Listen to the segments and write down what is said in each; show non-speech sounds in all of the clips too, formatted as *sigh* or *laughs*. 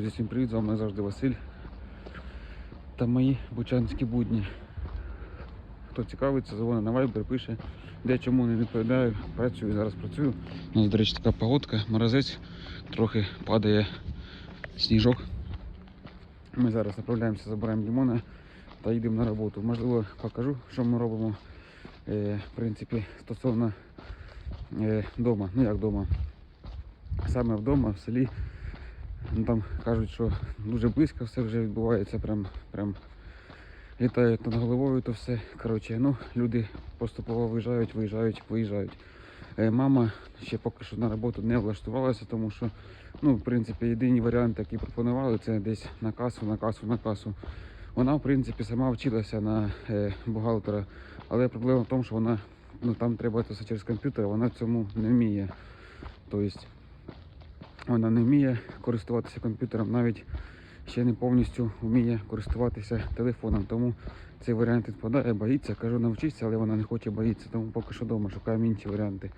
Друзі, всім привіт, з вами завжди Василь та мої бучанські будні. Хто цікавиться, дзвонить на Viber, пише, де чому не відповідаю, працюю, зараз працюю. У нас, до речі, така погодка, морозець, трохи падає сніжок. Ми зараз направляємося, забираємо лимона та їдемо на роботу. Можливо, покажу, що ми робимо. Е, в принципі, стосовно е, дома. Ну як дома? Саме вдома, в селі. Ну, Там кажуть, що дуже близько все вже відбувається, прям, прям літають над головою то все. Коротше, ну, люди поступово виїжджають, виїжджають, виїжджають. Е, мама ще поки що на роботу не влаштувалася, тому що, ну, в принципі, єдині варіанти, які пропонували, це десь на касу, на касу, на касу. Вона, в принципі, сама вчилася на е, бухгалтера, але проблема в тому, що вона, ну, там треба це через комп'ютер, вона цьому не вміє. Тобто, вона не вміє користуватися комп'ютером, навіть ще не повністю вміє користуватися телефоном. Тому цей варіант відпадає, боїться. Кажу, навчитися, але вона не хоче боїться, тому поки що вдома шукаємо інші варіанти.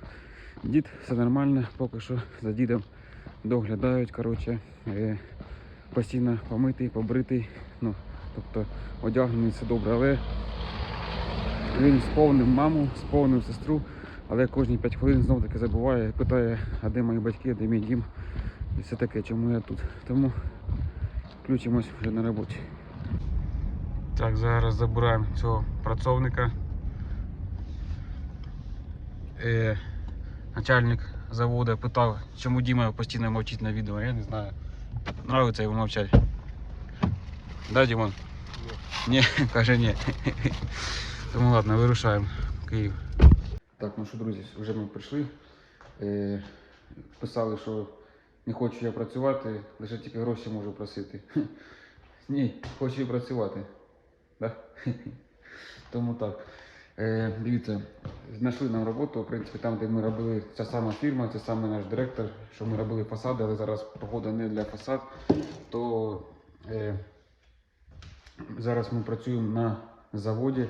Дід все нормально, поки що за дідом доглядають. Коротше, е, постійно помитий, побритий, ну, тобто одягнений, все добре. Але він сповнив маму, сповнив сестру, але кожні 5 хвилин знов таки забуває, питає, а де мої батьки, де мій дім і все таке, чому я тут. Тому включимось вже на роботі. Так, зараз забираємо цього працовника. Е, начальник заводу питав, чому Діма постійно мовчить на відео, я не знаю. Нравиться йому мовчати. Да, Дімон? Ні, *laughs* каже ні. *laughs* Тому ладно, вирушаємо в Київ. Так, ну що, друзі, вже ми прийшли. Е, писали, що не хочу я працювати, лише тільки гроші можу просити. *laughs* Ні, хочу і працювати. Да? *laughs* Тому так. Е, дивіться, знайшли нам роботу, в принципі, там, де ми робили ця сама фірма, це саме наш директор, що ми робили фасади, але зараз погода не для фасад, то е, зараз ми працюємо на заводі.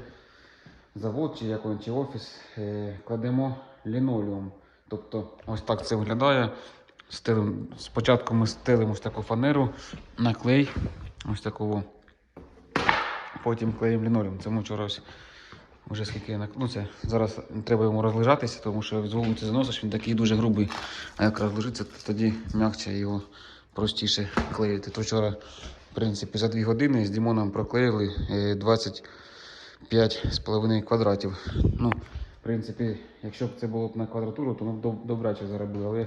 Завод чи як він, чи офіс, е, кладемо лінолеум. Тобто ось так це виглядає. Стелим, спочатку ми стелимо ось таку фанеру на клей, ось такого. Потім клеїмо лінолеум. Це ми вчора ось вже скільки ну, це зараз треба йому розлежатися, тому що з вулиці заносиш, він такий дуже грубий. А як розлежиться, то тоді м'якче його простіше клеїти. То вчора, в принципі, за 2 години з Дімоном проклеїли е, 25,5 квадратів. Ну, в принципі, якщо б це було б на квадратуру, то ми б добряче заробили. Але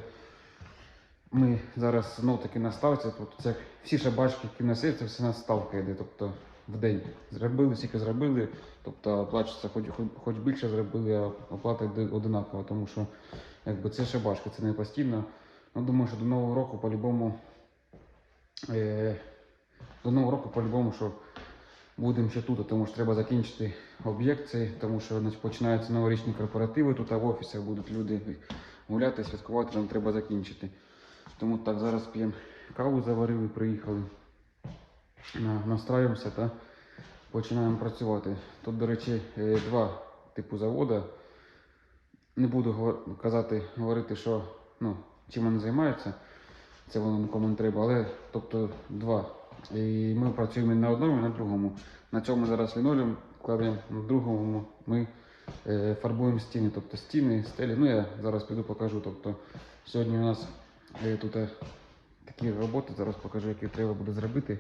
ми зараз знов таки на ставці. Тобто це всі шабашки, які в нас є, це все на ставка йде. Тобто в день зробили, скільки зробили. Тобто оплачується, хоч, хоч, більше зробили, а оплата йде одинакова, тому що якби це шабашка, це не постійно. Ну, думаю, що до Нового року по-любому. Е, до Нового року по-любому, що будемо ще тут, тому що треба закінчити об'єкт цей, тому що значить, починаються новорічні корпоративи, тут а в офісах будуть люди гуляти, святкувати, нам треба закінчити. Тому так, зараз п'ємо каву заварили, приїхали. На- Настраюємося та починаємо працювати. Тут, до речі, е, два типу заводу. Не буду казати, говорити, що ну, чим вони займаються. Це воно нікому не треба, але тобто два. І ми працюємо на одному, і на другому. На цьому зараз лінолеум кладемо, на другому ми е, фарбуємо стіни, тобто стіни, стелі. Ну я зараз піду покажу. Тобто сьогодні у нас е, тут е, такі роботи, зараз покажу, які треба буде зробити.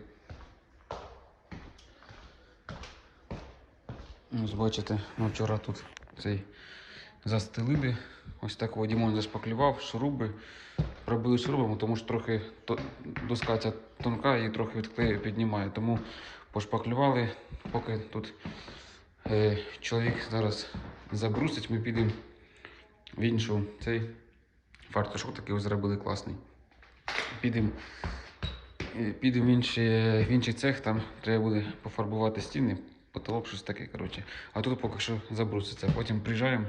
Ось бачите, ми вчора тут цей застелили. Ось так Дімон зашпаклював, шуруби. Пробили шурубами, тому що трохи доска ця тонка і трохи від клею піднімає. Тому пошпаклювали, поки тут е, чоловік зараз забрусить, ми підемо в іншу цей фартушок такий зробили класний. Підемо е, підемо в інший, в інший цех, там треба буде пофарбувати стіни, потолок, щось таке. коротше. А тут поки що забруситься. Потім приїжджаємо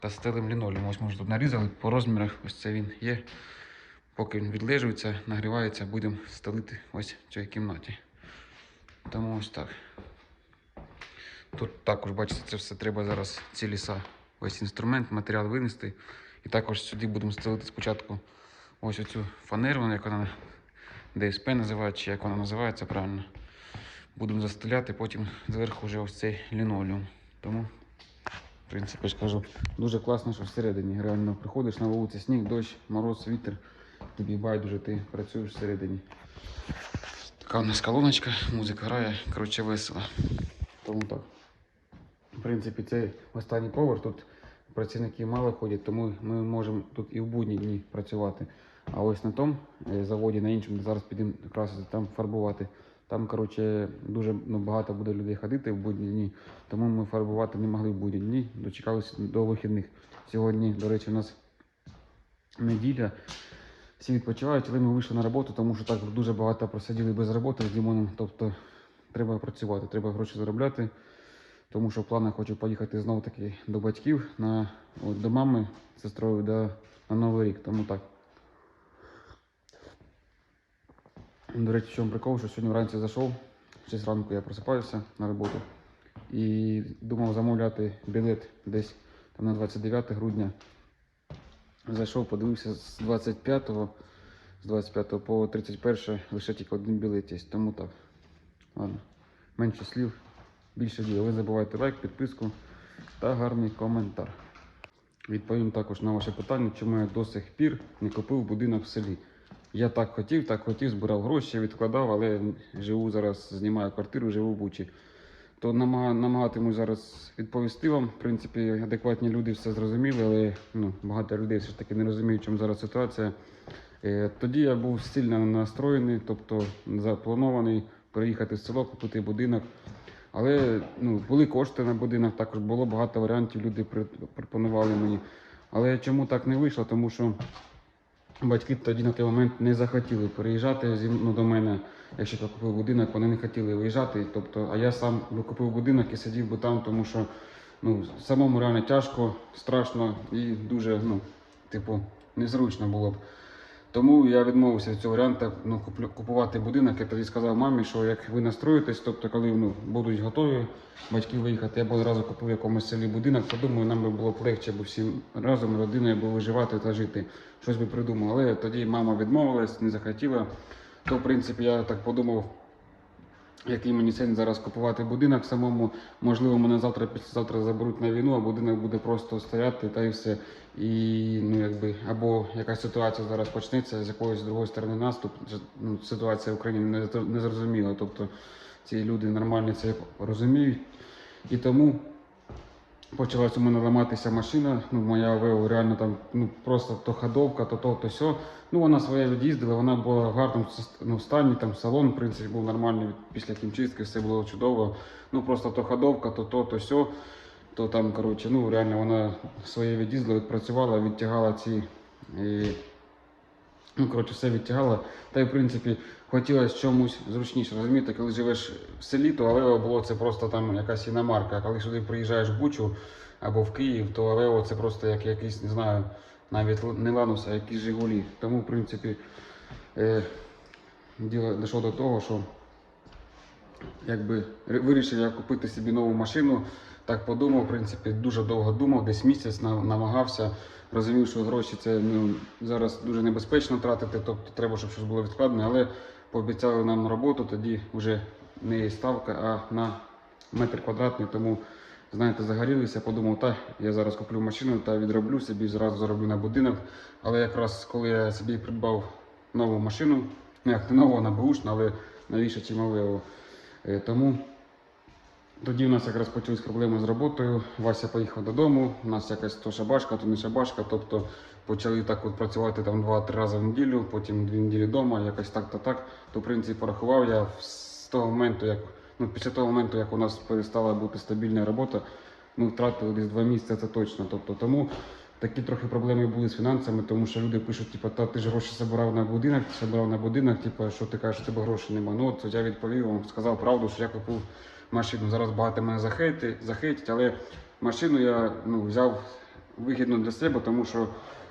та стелим лінолеум. Ось може тут нарізали по розмірах, ось це він є. Поки він відлежується, нагрівається, будемо стелити ось в цій кімнаті. Тому ось так. Тут також, бачите, це все треба зараз ці ліса, весь інструмент, матеріал винести. І також сюди будемо стелити спочатку ось оцю фанеру, як вона ДСП називають, чи як вона називається правильно. Будемо застеляти, потім зверху вже ось цей лінолеум. Тому, в принципі, я дуже класно, що всередині. Реально приходиш на вулиці сніг, дощ, мороз, вітер. Тобі байдуже, ти працюєш всередині. Така у нас колоночка, музика грає, коротше весело. Тому так. В принципі, це останній поверх. Тут працівників мало ходять, тому ми можемо тут і в будні дні працювати. А ось на тому е, заводі, на іншому, де зараз підемо якраз там фарбувати. Там, коротше, дуже ну, багато буде людей ходити в будні дні, тому ми фарбувати не могли в будні дні, дочекалися до вихідних. Сьогодні, до речі, у нас неділя. Всі відпочивають, але ми вийшли на роботу, тому що так дуже багато просиділи без роботи з Дімоном. Тобто треба працювати, треба гроші заробляти. Тому що в планах хочу поїхати знову таки до батьків на от, до мами сестрою до, на Новий рік. Тому так. До речі, в чому прикол, що сьогодні вранці зайшов, в 6 ранку я просипаюся на роботу і думав замовляти білет десь там на 29 грудня. Зайшов, подивився з 25 з 25 по 31 лише тільки один білет є. Тому так. Ладно. Менше слів, більше діла. Ви забувайте лайк, підписку та гарний коментар. Відповім також на ваше питання, чому я до сих пір не купив будинок в селі. Я так хотів, так хотів, збирав гроші, відкладав, але живу зараз, знімаю квартиру, живу в Бучі. То намага, намагатимусь зараз відповісти вам. В принципі, адекватні люди все зрозуміли, але ну, багато людей все ж таки не розуміють, чому зараз ситуація. Е, тоді я був сильно настроєний, тобто запланований переїхати в село, купити будинок. Але ну, були кошти на будинок, також було багато варіантів, люди пропонували мені. Але чому так не вийшло? Тому що батьки тоді на той момент не захотіли переїжджати зі м- ну, до мене. Якщо я купив будинок, вони не хотіли виїжджати. Тобто, а я сам би купив будинок і сидів би там, тому що ну, самому реально тяжко, страшно і дуже, ну, типу, незручно було б. Тому я відмовився від цього варіанту ну, купувати будинок. Я тоді сказав мамі, що як ви настроїтесь, тобто коли ну, будуть готові батьки виїхати, я б одразу купив в якомусь селі будинок, подумаю, нам би було б легше бо всім разом родиною би виживати та жити. Щось би придумав. Але тоді мама відмовилась, не захотіла. То, в принципі, я так подумав, який мені сенс зараз купувати будинок самому. Можливо, мене завтра післязавтра заберуть на війну, а будинок буде просто стояти та і все. І ну якби або якась ситуація зараз почнеться з якоїсь другої сторони наступ. Ну, ситуація в Україні не зрозуміла. Тобто ці люди нормально це розуміють. І тому почалась у мене ламатися машина. Ну, моя Авео реально там ну, просто то ходовка, то то, то сьо. Ну, вона своє від'їздила, вона була в гарному ну, стані, там салон, в принципі, був нормальний після хімчистки, все було чудово. Ну просто то ходовка, то то, то сьо. То там, коротше, ну реально вона своє від'їздила, відпрацювала, відтягала ці. І, ну, коротше, все відтягала. Та й в принципі хотілося чомусь зручніше. Розумієте, коли живеш в селі, то Алео було це просто там якась іномарка. А коли сюди приїжджаєш в Бучу або в Київ, то Алео це просто як якийсь, не знаю, навіть не Ланус, а якісь Жигулі. Тому, в принципі, е, діло дійшло до того, що якби вирішив я купити собі нову машину. Так подумав, в принципі, дуже довго думав, десь місяць намагався. Розумів, що гроші це ну, зараз дуже небезпечно тратити, тобто треба, щоб щось було відкладне, але пообіцяли нам роботу, тоді вже не ставка, а на метр квадратний. Тому, знаєте, загорілися, подумав, так, я зараз куплю машину та відроблю собі, зразу зароблю на будинок. Але якраз коли я собі придбав нову машину, ну як не нову, вона бушна, але новіша, чим Авео. Е, Тому тоді в нас якраз почались проблеми з роботою. Вася поїхав додому. У нас якась то шабашка, то не шабашка. Тобто почали так от працювати там 2-3 рази в неділю, потім 2 неділі вдома, якось так та так. То в принципі порахував я з того моменту, як ну після того моменту, як у нас перестала бути стабільна робота, ми втратили десь 2 місяці, це точно. Тобто тому. Такі трохи проблеми були з фінансами, тому що люди пишуть, типу, та ти ж гроші забирав на будинок, ти забирав на будинок, типу, що ти кажеш, у тебе грошей немає. Ну от я відповів вам, сказав правду, що я купив машину. Зараз багато мене захейтять, але машину я ну, взяв вигідно для себе, тому що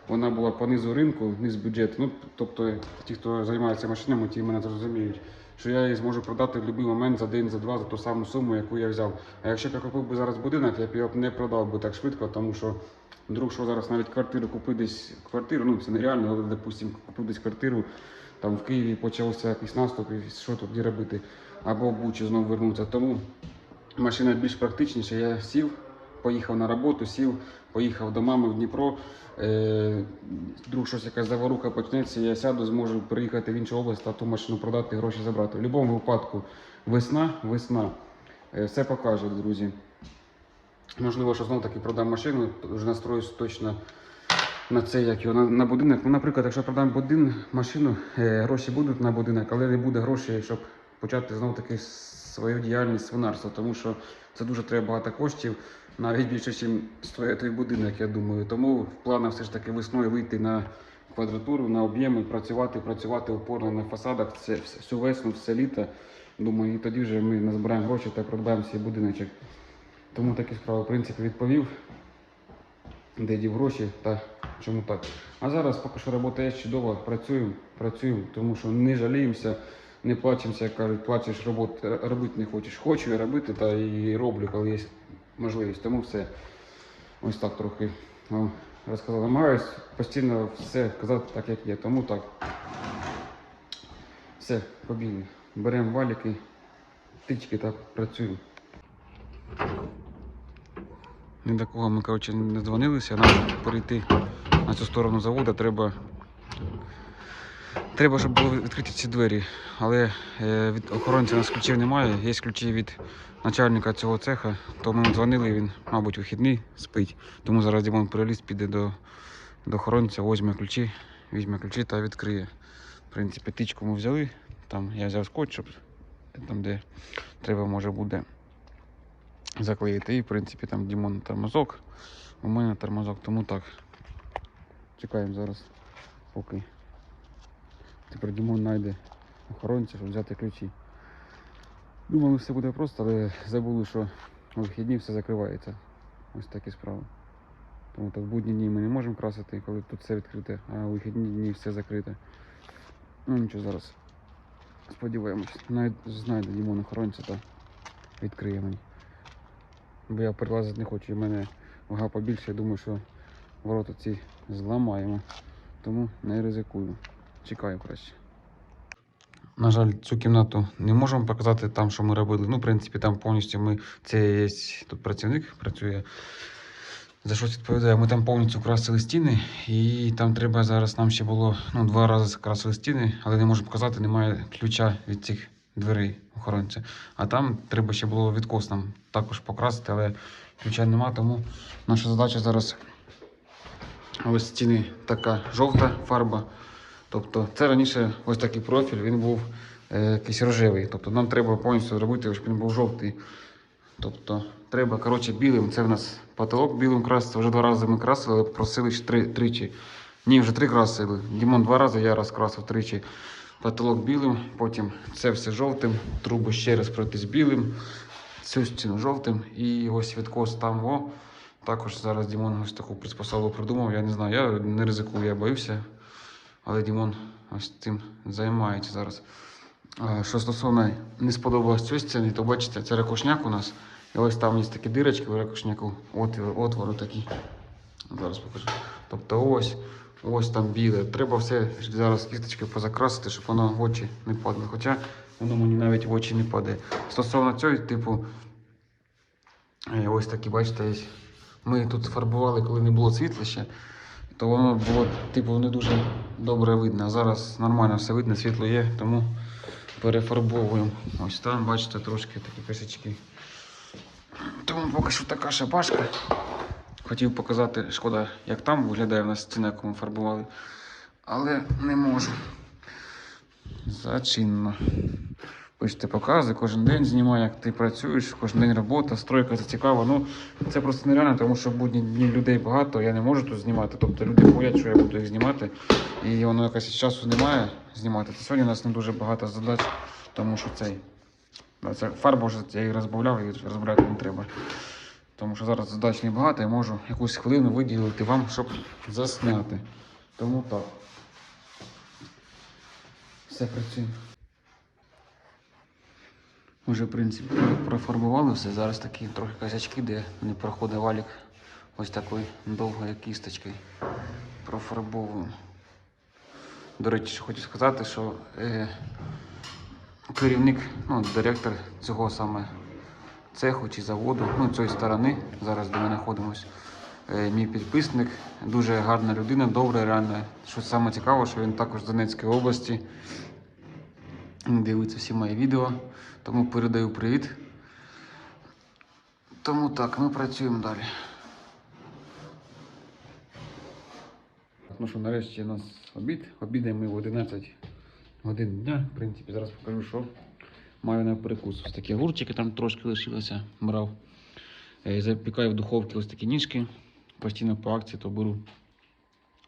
вона була по низу ринку, низ бюджету. Ну, тобто ті, хто займається машинами, ті мене зрозуміють. Що я її зможу продати в будь-який момент за день, за два, за ту саму суму, яку я взяв. А якщо б я купив би зараз будинок, я б його не продав би так швидко, тому що вдруг що зараз навіть квартиру купити десь квартиру, ну це нереально, але допустим, купив десь квартиру там в Києві почався якийсь наступ, і що тоді робити, або в Бучу знову вернутися. Тому машина більш практичніша. Я сів, поїхав на роботу, сів, поїхав до мами в Дніпро. Е, вдруг щось якась заваруха почнеться, я сяду, зможу приїхати в іншу область та ту машину продати, гроші забрати. В будь-якому випадку весна, весна. Е, все покаже, друзі. Можливо, що знову таки продам машину, вже настроюсь точно на це, як його на, на будинок. Ну, наприклад, якщо продам будин, машину, е, гроші будуть на будинок, але не буде грошей, щоб почати знову таки свою діяльність свинарства, тому що це дуже треба багато коштів, навіть більше, ніж стоїть той будинок, я думаю. Тому в планах все ж таки весною вийти на квадратуру, на об'єми, працювати, працювати упорно на фасадах це всю весну, все літо. Думаю, і тоді вже ми назбираємо гроші та продаємо свій будиночок. Тому такі справи, в принципі, відповів, де дів гроші та чому так. А зараз поки що робота є чудова, працюємо, працюємо, тому що не жаліємося, не плачемося, як кажуть, плачеш, робот, робити не хочеш. Хочу я робити, та і роблю, коли є можливість. Тому все. Ось так трохи вам розказав. Намагаюсь постійно все казати так, як є. Тому так. Все, побігли. Беремо валіки, тички та працюємо. Ні до кого ми коротше, не дзвонилися, нам перейти на цю сторону заводу треба. Треба, щоб були відкриті ці двері. Але е, від охоронця у нас ключів немає. Є ключі від начальника цього цеха, то ми дзвонили, він, мабуть, вихідний спить. Тому зараз Дімон переліз, піде до, до охоронця, візьме ключі, візьме ключі та відкриє. В принципі, тичку ми взяли. Там я взяв скотч, щоб там, де треба, може буде заклеїти. І в принципі там Дімон тормозок, у мене тормозок, тому так. Чекаємо зараз, поки тепер Дімон знайде охоронця, щоб взяти ключі. Думали, все буде просто, але забули, що у вихідні все закривається. Ось такі справи. Тому так в будні дні ми не можемо красити, коли тут все відкрите, а у вихідні дні все закрите. Ну нічого зараз. Сподіваємось, знайде Дімон охоронця та відкриє мені. Бо я перелазити не хочу, в мене вага побільше, я думаю, що ворота ці зламаємо. Тому не ризикую. Чекаю краще. На жаль, цю кімнату не можемо показати там, що ми робили. Ну, в принципі, там повністю ми. Це є тут працівник працює. За щось відповідає. Ми там повністю красили стіни, і там треба зараз нам ще було ну, два рази красили стіни, але не можемо показати, немає ключа від цих дверей охоронця. А там треба ще було відкос нам також покрасити, але ключа нема, тому наша задача зараз ось стіни така жовта фарба. Тобто це раніше ось такий профіль, він був е, якийсь рожевий. Тобто нам треба повністю зробити, щоб він був жовтий. Тобто треба коротше, білим. Це в нас потолок білим красити. Вже два рази ми красили, просили три, тричі. Ні, вже три красили. Дімон два рази, я раз красив тричі. Потолок білим, потім це все жовтим, труби ще раз пройтись білим, цю стіну жовтим і ось відкос там. О. Також зараз Дімон ось таку приспособу придумав. Я не знаю, я не ризикую, я боюся. Але Дімон ось цим займається зараз. Що стосовно не сподобалось цієї стіни, то бачите, це ракушняк у нас. І ось там є такі дирочки в ракушняку, отвір, отвори такі. Зараз покажу. Тобто ось, ось там біле. Треба все зараз кісточки позакрасити, щоб воно в очі не падало. Хоча воно мені навіть в очі не падає. Стосовно цього, типу, е, ось такі, бачите, ми тут фарбували, коли не було світла ще то воно було типу не дуже добре видно. Зараз нормально все видно, світло є, тому перефарбовуємо. Ось там, бачите, трошки такі косячки. Тому поки що така шапашка. Хотів показати, шкода, як там виглядає в нас стіна, яку ми фарбували. Але не можу. Зачинно. Пишете покази, кожен день знімаю, як ти працюєш, кожен день робота, стройка це цікаво. Ну це просто нереально, тому що в будні дні людей багато, я не можу тут знімати. Тобто люди боять, що я буду їх знімати. І воно якось часу немає знімати. Та сьогодні у нас не дуже багато задач, тому що цей. да, Це фарбу вже я її розбавляв і розбавляти не треба. Тому що зараз задач небагато, я можу якусь хвилину виділити вам, щоб засняти. Тому так. Все працює. Вже, в принципі, профарбували все. Зараз такі трохи косячки, де не проходить валік ось такою довгою кісточкою. Профарбовуємо. до речі, хочу сказати, що е, керівник, ну, директор цього саме цеху чи заводу, ну, цієї сторони, зараз де ми знаходимося. Е, мій підписник, дуже гарна людина, добра, реально. Що саме цікаво, що він також з Донецької області. Дивиться всі мої відео, тому передаю привіт. Тому так, ми працюємо далі. Ну що, нарешті у нас обід. Обідаємо ми в 11 годин дня. В принципі, зараз покажу, що маю на перекус. Ось такі огурчики там трошки лишилося, брав. Е, Запікаю в духовці ось такі ніжки. Постійно по акції то беру.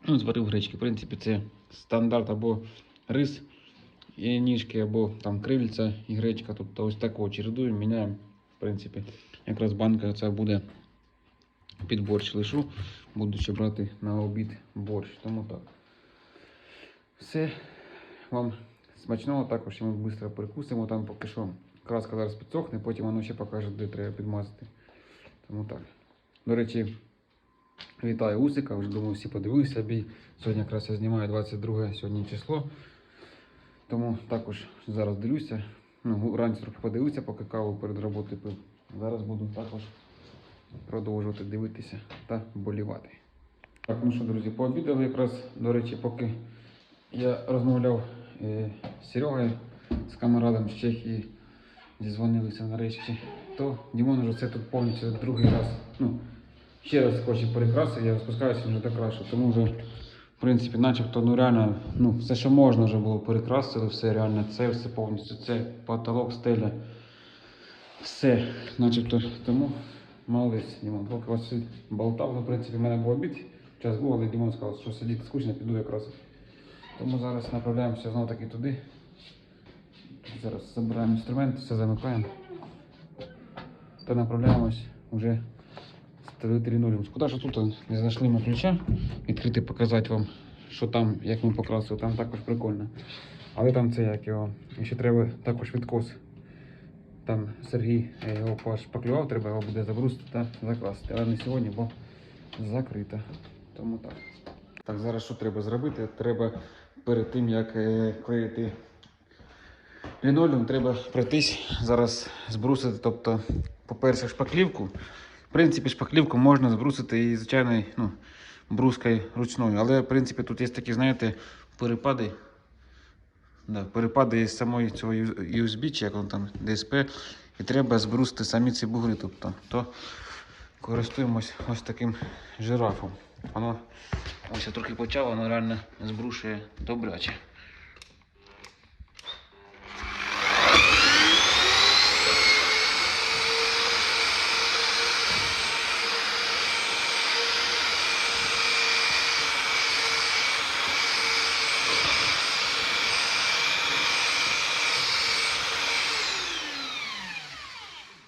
Ну, зварив гречки. В принципі, це стандарт або рис і ніжки, або там крильця і гречка. Тобто ось такого чередуємо, міняємо. В принципі, якраз банка ця буде під борщ лишу. Буду ще брати на обід борщ. Тому так. Все. Вам смачного також ми швидко перекусимо. Там поки що краска зараз підсохне, потім воно ще покаже, де треба підмазати. Тому так. До речі, вітаю Усика. Вже думаю, всі подивилися бій. Сьогодні якраз я знімаю 22 сьогодні число. Тому також зараз дивлюся. Ну, раніше трохи подивився, поки каву перед роботою пив. Зараз буду також продовжувати дивитися та болівати. Так, ну що, друзі, пообідали якраз, до речі, поки я розмовляв е, з Серегою, з камарадом з Чехії, зізвонилися нарешті, то Дімон вже це тут повністю другий раз. Ну, ще раз хоче перекрасити, я спускаюся вже докрашу, тому вже, в принципі, начебто, ну реально, ну, все, що можна вже було перекрасили, все реально, це все повністю, це потолок, стеля, все, начебто, тому молодець, Дімон. Поки вас болтав, ну, в принципі, в мене був обід, час був, але Дімон сказав, що сидіти скучно, піду якраз. Тому зараз направляємося знову таки туди. Зараз забираємо інструмент, все замикаємо. Та направляємось вже стрілюємо. Куди ж тут не знайшли ми ключа? Відкрити показати вам, що там, як ми покрасили, там також прикольно. Але там це як його. І ще треба також відкос. Там Сергій е, його пошпаклював, треба його буде забрусити та закласти. Але не сьогодні, бо закрито. Тому так. Так, зараз що треба зробити? Треба перед тим, як е, клеїти лінолеум, треба пройтись зараз збрусити. Тобто, по-перше, шпаклівку. В принципі, шпаклівку можна збрусити і звичайною ну, брускою ручною. Але в принципі тут є такі, знаєте, перепади. Да, перепади із самої цього USB, чи як воно там DSP, і треба збрусити самі ці бугри. Тобто, то користуємось ось таким жирафом. Воно ось трохи почав, воно реально збрушує добряче.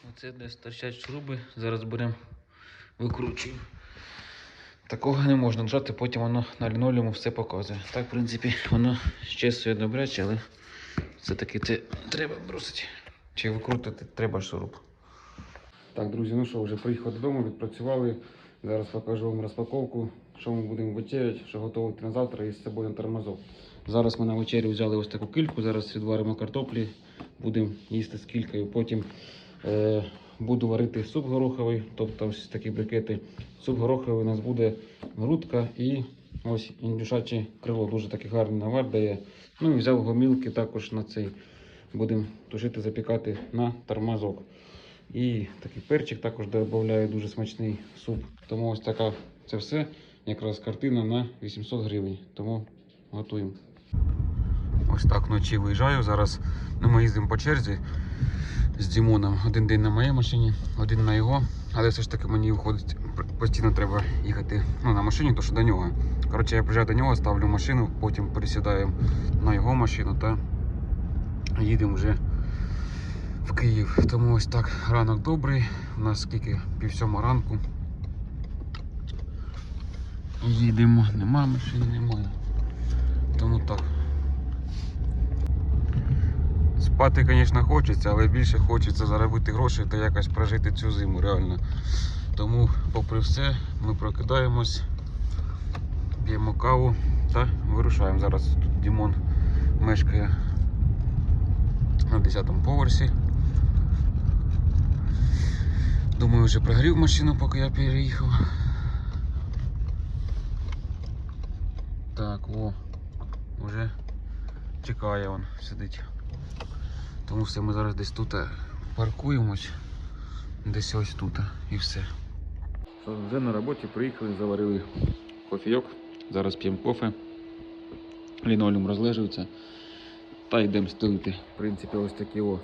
Оце десь торчать шуруби, зараз беремо, викручуємо. Такого не можна нажати, потім воно на лінолеуму все показує. Так, в принципі, воно щасує добряче, але все-таки це треба бросити. Чи викрутити треба шуруп. Так, друзі, ну що, вже приїхав додому, відпрацювали. Зараз покажу вам розпаковку, що ми будемо вечеряти, що готувати на завтра і з собою на тормозок. Зараз ми на вечерю взяли ось таку кільку, зараз відваримо картоплі, будемо їсти з кількою. Потім е, буду варити суп гороховий, тобто ось такі брикети. Суп гороховий у нас буде грудка і ось індюшаче крило. Дуже такий гарний навар дає. Ну і взяв гомілки також на цей. Будемо тушити, запікати на тормозок. І такий перчик також додаю дуже смачний суп. Тому ось така це все. Якраз картина на 800 гривень. Тому готуємо. Ось так вночі виїжджаю. Зараз ну, ми їздимо по черзі з Дімоном. Один день на моїй машині, один на його. Але все ж таки мені виходить, постійно треба їхати ну, на машині, то що до нього. Коротше, я приїжджаю до нього, ставлю машину, потім пересідаю на його машину та їдемо вже в Київ. Тому ось так ранок добрий. У нас скільки пів сьома ранку. Їдемо, нема машини, немає. Тому так. Спати, звісно, хочеться, але більше хочеться заробити гроші та якось прожити цю зиму реально. Тому, попри все, ми прокидаємось, п'ємо каву та вирушаємо. Зараз тут Дімон мешкає на 10-му поверсі. Думаю, вже прогрів машину, поки я переїхав. Так, о, вже чекає он, сидить. Тому все, ми зараз десь тут е, паркуємось. Десь ось тут і все. Вже на роботі приїхали, заварили кофійок. Зараз п'ємо кофе. Лінолеум розлежується. Та йдемо стелити. В принципі, ось такі о.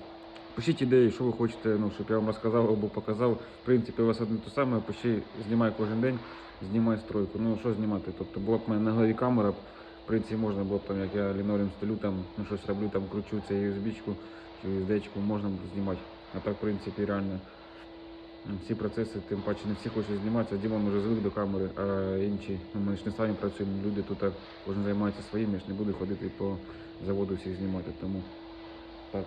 Пишіть ідеї, що ви хочете, ну, щоб я вам розказав або показав. В принципі, у вас одне те саме, пиши, знімай кожен день, знімай стройку. Ну що знімати? Тобто була б в мене на голові камера, в принципі, можна було б там, як я лінолеум стелю, там, ну, щось роблю, там кручу цей USB-чку USB-чку, можна знімати. А так, в принципі, реально. Всі процеси, тим паче не всі хочуть зніматися. Дімон вже звик до камери, а інші, ну ми ж не самі працюємо, люди тут так, кожен займається своїм, я ж не буду ходити по заводу всіх знімати. Тому так.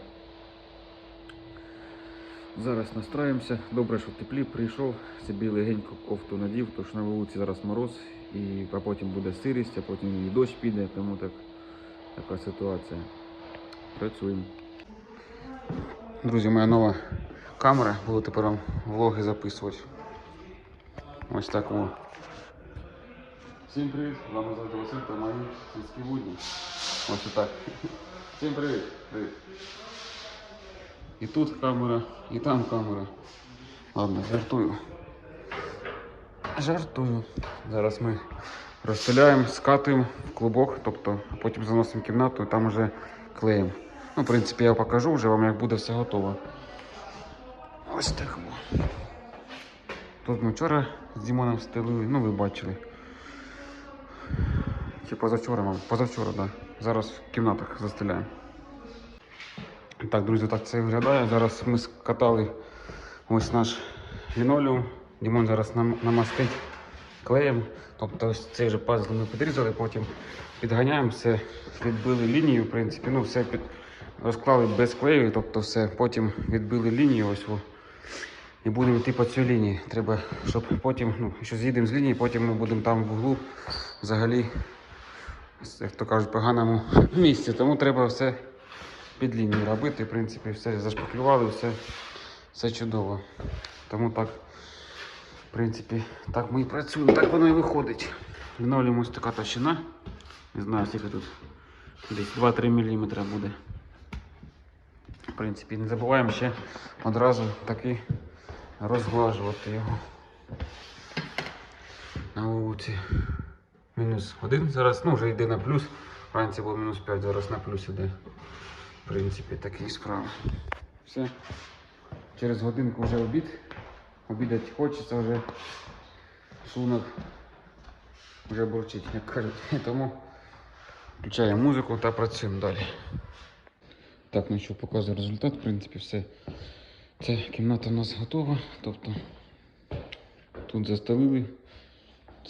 Зараз настраємося. Добре, що в теплі прийшов, собі легенько кофту надів, тому що на вулиці зараз мороз, і, а потім буде сирість, а потім і дощ піде, тому так, така ситуація. Працюємо. Друзі, моя нова камера, буду тепер вам влоги записувати. Ось так о. Всім привіт! З вами звати Василь та мої сільські будні. Ось так. Всім привіт! Привіт! І тут камера, і там камера. Ладно, жартую. Жартую. Зараз ми розстеляємо, скатуємо в клубок, тобто потім заносимо в кімнату і там вже клеїмо. Ну, в принципі, я покажу вже вам, як буде все готово. Ось так. Тут ми вчора з Дімоном стелили, ну ви бачили. Чи позавчора, мабуть? Позавчора, так. Да. Зараз в кімнатах застеляємо. Так, друзі, так це виглядає. Зараз ми скатали ось наш лінолеум. Дімон зараз нам, намастить клеєм. Тобто ось цей же пазл ми підрізали, потім підганяємо все, відбили лінію, в принципі, ну все під... розклали без клею, тобто все, потім відбили лінію ось. І будемо йти по цій лінії. Треба, щоб потім, ну, якщо з'їдемо з лінії, потім ми будемо там в углу взагалі, як то кажуть, поганому місці. Тому треба все під лінію робити. В принципі, все зашпаклювали, все, все чудово. Тому так, в принципі, так ми і працюємо, так воно і виходить. Лінолеум ось така товщина. Не знаю, скільки тут десь 2-3 мм буде. В принципі, не забуваємо ще одразу таки розглажувати його. На вулиці мінус 1 зараз, ну вже йде на плюс. Вранці було мінус 5, зараз на плюс іде. В принципі, такі справи. Все. Через годинку вже обід. Обідати хочеться вже. Шлунок вже бурчить, як кажуть. Тому включаємо музику та працюємо далі. Так, ну що, показую результат. В принципі, все. Ця кімната у нас готова. Тобто тут застелили.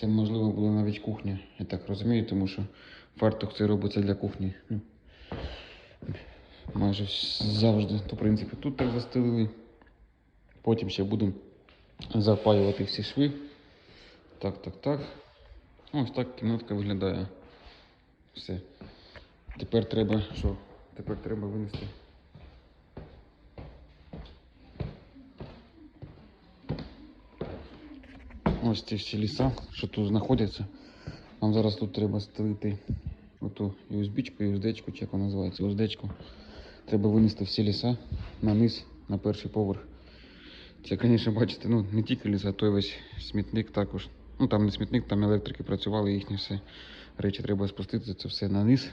Це можливо була навіть кухня, я так розумію, тому що фартух це робиться для кухні. Ну, майже завжди. То, в принципі, тут так застелили. Потім ще будемо запаювати всі шви. Так, так, так. Ось так кімнатка виглядає. Все. Тепер треба що? Тепер треба винести. Ось ці всі ліса, що тут знаходяться. Нам зараз тут треба стелити оту USB-чку, USD-чку, чи як вона називається, USD-чку. Треба винести всі ліса на низ, на перший поверх. Це, звісно, бачите, ну не тільки ліс, а той весь смітник також. Ну там не смітник, там електрики працювали, їхні все речі треба спустити, це все на низ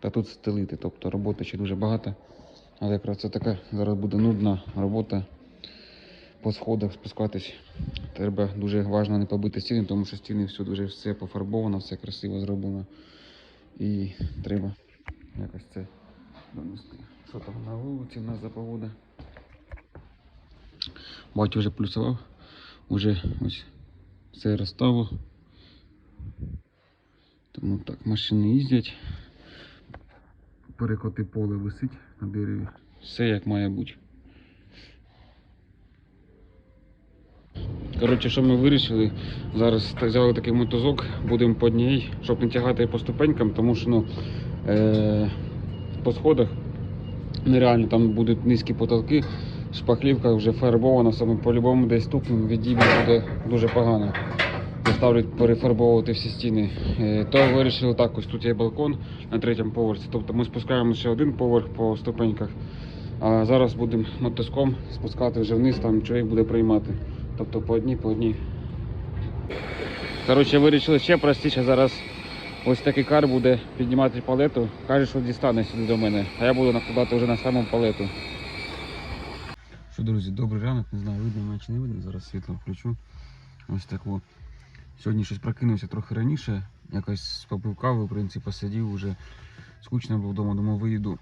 та тут стелити. Тобто роботи ще дуже багато. Але якраз це така зараз буде нудна робота по сходах спускатись. Треба дуже важливо не побити стіни, тому що стіни всюди вже все пофарбовано, все красиво зроблено. І треба якось це донести. Що там на вулиці в нас за погода? Батя вже плюсував, вже ось все розставив. Тому так, машини їздять. Перекоти поле висить на дереві. Все як має бути. Коротше, що ми вирішили? Зараз взяли такий мотузок, будемо по одній, щоб не тягати по ступенькам, тому що ну, е, по сходах. Нереально, там будуть низькі потолки, шпаклівка вже фарбована, саме по-любому десь стукнемо, відіб'є буде дуже погано. Заставлять перефарбовувати всі стіни. Е, То вирішили так, ось тут є балкон на третьому поверсі. Тобто ми спускаємо ще один поверх по ступеньках. А зараз будемо мотоском спускати вже вниз, там чоловік буде приймати. Тобто по одній, по одній. Коротше, вирішили ще простіше зараз. Ось такий кар буде піднімати палету. Каже, що дістане сюди до мене, а я буду накладати вже на самому палету. Що, друзі, добрий ранок, не знаю, видно мене чи не видно, зараз світло включу. Ось так о. Сьогодні щось прокинувся трохи раніше, якось попив каву, в принципі, посидів вже. Скучно було вдома, думав, виїду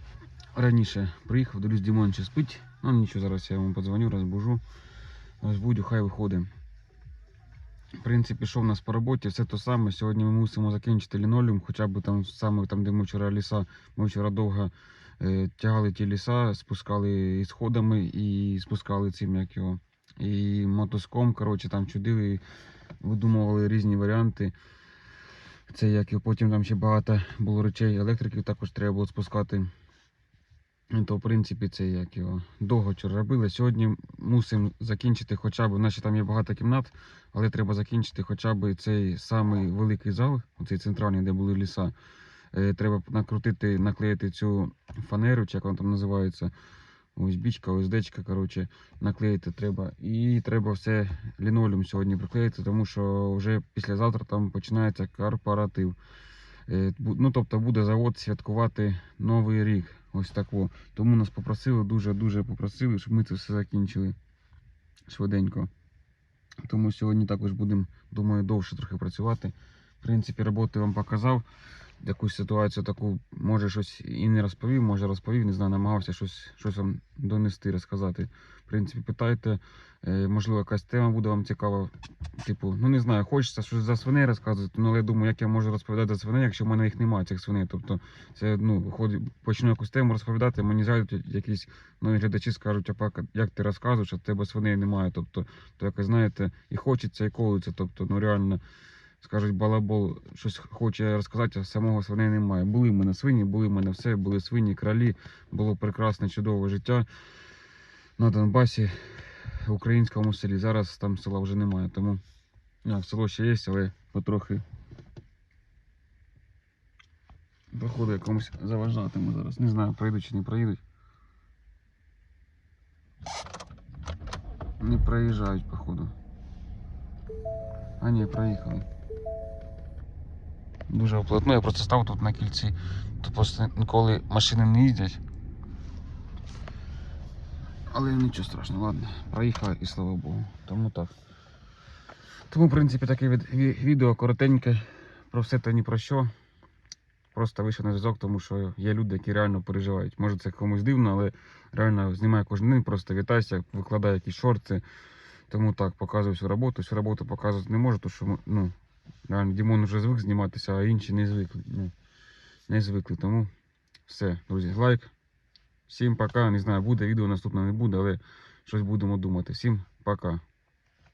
раніше. Приїхав, дивлюсь, Дімон ще спить. Ну нічого, зараз я йому подзвоню, розбужу. Розбудю, хай виходить. В принципі, пішов у нас по роботі, все то саме. Сьогодні ми мусимо закінчити лінолеум, хоча б там саме там, де ми вчора ліса, ми вчора довго е, тягали ті ліса, спускали і сходами, і спускали цим, як його, і мотоском, коротше, там чудили, видумували різні варіанти. Це як і потім там ще багато було речей, електриків також треба було спускати. То, в принципі, це як його довго вчора робили. Сьогодні мусимо закінчити хоча б, у нас ще там є багато кімнат, але треба закінчити хоча б цей самий великий зал, оцей центральний, де були ліса. Е, Треба накрутити, наклеїти цю фанеру, чи як вона там називається. Бічка, ось коротше, наклеїти треба. І треба все лінолеум сьогодні приклеїти, тому що вже післязавтра там починається корпоратив. Е, Ну, тобто буде завод святкувати Новий рік. Ось так. О. Тому нас попросили, дуже-дуже попросили, щоб ми це все закінчили швиденько. Тому сьогодні також будемо, думаю, довше трохи працювати. В принципі, роботу я вам показав. Якусь ситуацію таку, може щось і не розповів, може розповів, не знаю, намагався щось, щось вам донести, розказати. В принципі, питайте, е, можливо, якась тема буде вам цікава. Типу, ну не знаю, хочеться щось за свиней розказувати, ну, але я думаю, як я можу розповідати за свиней, якщо в мене їх немає, цих свиней. Тобто, це ну, почну якусь тему розповідати, мені зайдуть якісь нові глядачі, скажуть, «Апа, як ти розказуєш, а в тебе свиней немає. Тобто, то якось, знаєте, і хочеться, і колиться. Тобто, ну реально. Скажуть, балабол щось хоче розказати, а самого свиней немає. Були в мене свині, були в мене все, були свині, кралі, було прекрасне, чудове життя на Донбасі, в українському селі. Зараз там села вже немає, тому як, село ще є, але потрохи походу якомусь заважатиме зараз. Не знаю, пройдуть чи не проїдуть. Не проїжджають, походу. А ні, проїхали. Дуже оплотно, я просто став тут на кільці. Тут просто ніколи машини не їздять. Але нічого страшного, ладно. Проїхали і слава Богу. Тому так. Тому, в принципі, таке від- відео коротеньке. Про все та ні про що. Просто вийшов на зв'язок, тому що є люди, які реально переживають. Може це комусь дивно, але реально знімаю кожен день, просто вітаюся, викладаю якісь шорти. Тому так, показую всю роботу. Всю роботу показувати не можу, тому що ну, Дімон вже звик зніматися, а інші не звикли. Ну, не звикли. Тому все, друзі, лайк. Всім пока. Не знаю, буде відео наступне не буде, але щось будемо думати. Всім пока.